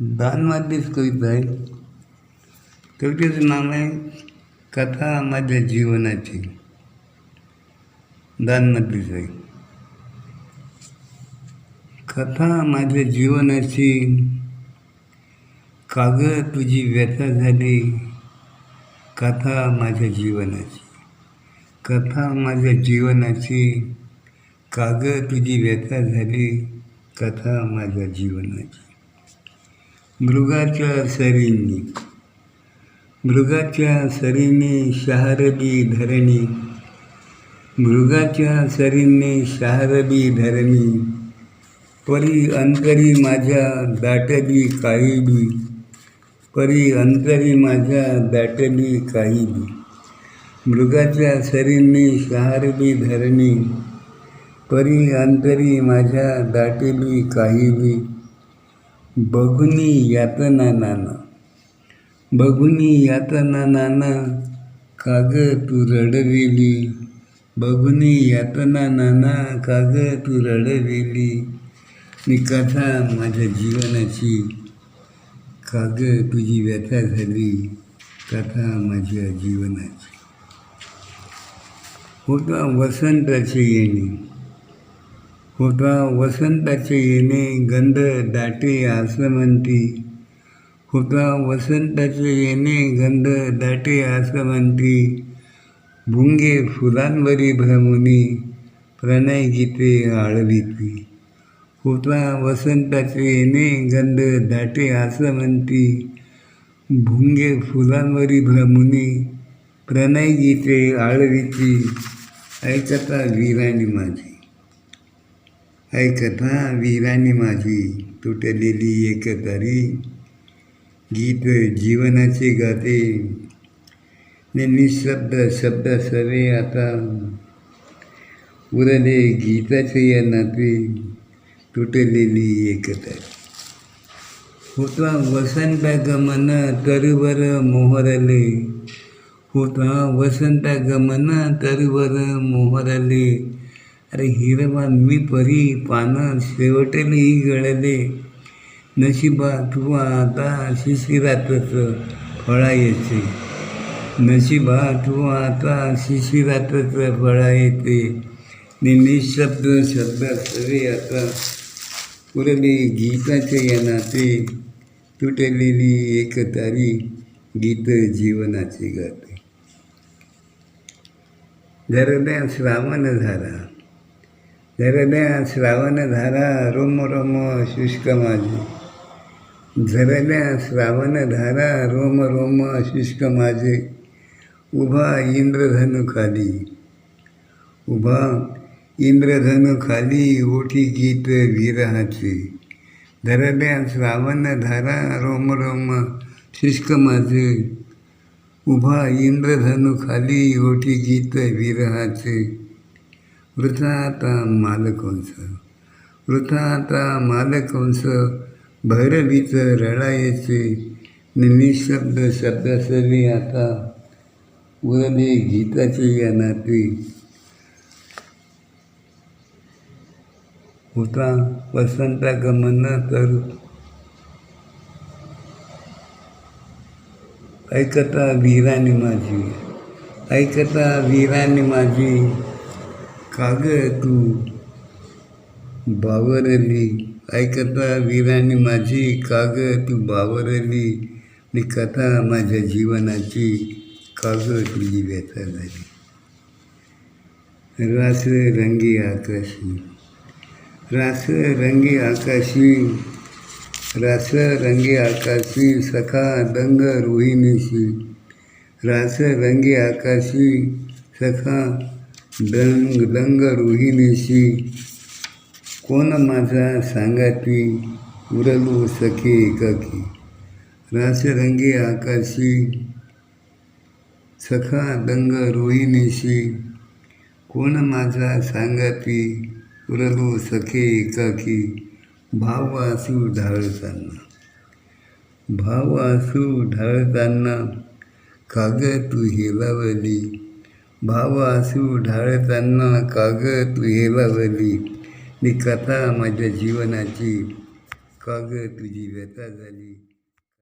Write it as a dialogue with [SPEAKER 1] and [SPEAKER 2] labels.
[SPEAKER 1] दानमधलीच कविता आहे. कवितेचं नाव आहे कथा माझ्या जीवनाची. दानमधलीच आहे. कथा माझ्या जीवनाची. काग तुझी व्यथा झाली. कथा माझ्या जीवनाची. कथा माझ्या जीवनाची. काग तुझी व्यथा झाली. कथा माझ्या जीवनाची. मृगाच्या सरींनी. मृगाच्या सरीने शहारबी धरणी. मृगाच्या सरीने शहारबी धरणी. परी अंतरी माझ्या दाटबी काही बी परी अंतरी माझ्या दाटबी काही बी मृगाच्या सरींनी शहारबी धरणी. परी अंतरी माझ्या दाटबी काही बी बघुनी यातना नाना बघुनी यातना नाना काग तू रडवेली. बघुनी यातना नाना काग तू रडवेली. मी कथा माझ्या जीवनाची. काग तुझी व्यथा झाली. कथा माझ्या जीवनाची. होता वसंताचे येणे. होता वसंताचे येणे गंध दाटे आसमंती. होता वसंताचे येणे गंध दाटे आसमंती. भुंगे फुलांवरी भ्रमुनी प्रणय गीते आळविती. होता वसंताचे येणे गंध दाटे आसमंती. भुंगे फुलांवरी भ्रमुनी प्रणय गीते आळविती. ऐकता वीराणी माझी. ऐकता वीराणी माझी तुटलेली एकतारी गीत जीवनाचे गाते. ने निशब्द शब्द सवे आता. उरले गीताचे या नाते तुटलेली एकतारी होता वसंत गमन तरवर मोहरले. होता वसंत गमन तरवर मोहरले. अरे हिरवा मी परी पानं शेवटली गळले. नशिबा तू आता शिशिरातच येते नशिबा तू आता शिशिरातच येते निशब्द शब्द सवे आता. उरले गीताचे या नाते. तुटलेली एकतारी गीत जीवनाची गाते. धरल्या श्रावण ಧರದೆ ಆ ಶ್ರಾವಣ ಧಾರ ರೋಮ ರೋಮ ಶುಷ್ಕಮಾಜಿ ಧರದೆ ಆ ಶ್ರಾವಣ ಧಾರ ರೋಮ ರೋಮ ಶುಷ್ಕಮಾಜಿ ઊભા ઇન્દ્રધનુ ખાલી. ઊભા ઇન્દ્રધનુ ખાલી ઓઠી ગીત વીરા છે ધરબે શ્રાવણ ધારા રોમ રોમ શુષ્કમાં છે ઊભા ઇન્દ્રધનુ ખાલી ઓઠી ગીત વીરા आता मालकंस वृथाता मालकंस भैरवीच रडायचे. निशब्द शब्दासरी आता उरले गीताचे या नाते. होता वसंता गमन तर. ऐकता वीराने माझी. ऐकता वीराने माझी. काग तू. बावरली ऐकता वीराने माझी काग तू बावरली आणि कथा माझ्या जीवनाची काग तुझी व्यथा झाली. रास रंगी आकाशी. रास रंगी आकाशी. रास रंगी आकाशी सखा दंग रोहिणीशी. रास रंगी आकाशी सखा दंग दंग रोहिणीशी. कोण माझा सांगाती? उरलो सखे एकाकी. रासरंगी आकाशी. सखा दंग रोहिणीशी. कोण माझा सांगाती? उरलो सखे एकाकी. भाव आसू ढाळताना. भाव आसू ढाळताना काग तू हेलावली. भाव आसू ढाळताना काग तू हेलावली मी कथा माझ्या जीवनाची कागद तुझी व्यथा झाली.